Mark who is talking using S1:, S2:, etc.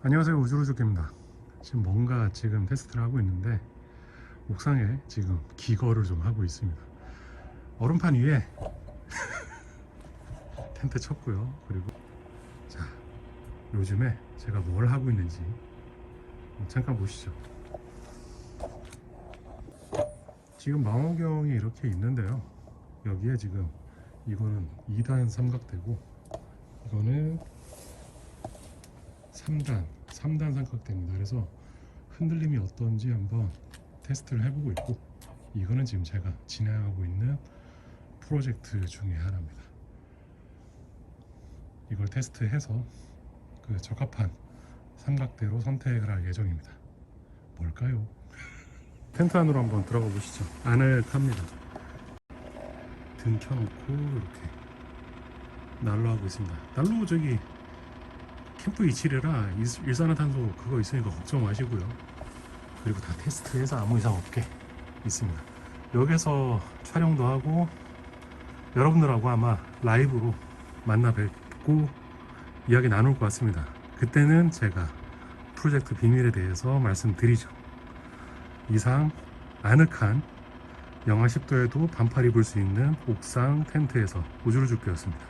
S1: 안녕하세요. 우주로조개입니다. 지금 뭔가 지금 테스트를 하고 있는데 옥상에 지금 기거를 좀 하고 있습니다. 얼음판 위에 텐트 쳤고요. 그리고 자 요즘에 제가 뭘 하고 있는지 잠깐 보시죠. 지금 망원경이 이렇게 있는데요. 여기에 지금 이거는 2단 삼각대고 이거는 3단, 3단 삼각대입니다. 그래서 흔들림이 어떤지 한번 테스트를 해보고 있고 이거는 지금 제가 진행하고 있는 프로젝트 중에 하나입니다. 이걸 테스트해서 그 적합한 삼각대로 선택을 할 예정입니다. 뭘까요? 텐트 안으로 한번 들어가 보시죠. 안을 탑니다. 등 켜놓고 이렇게 난로하고 있습니다. 난로 저기 캠프 이치래라 일- 일산화탄소 그거 있으니까 걱정 마시고요. 그리고 다 테스트해서 아무 이상 없게 있습니다. 여기서 촬영도 하고 여러분들하고 아마 라이브로 만나 뵙고 이야기 나눌 것 같습니다. 그때는 제가 프로젝트 비밀에 대해서 말씀드리죠. 이상 아늑한 영하 10도에도 반팔 입을 수 있는 옥상 텐트에서 우주를 죽게였습니다.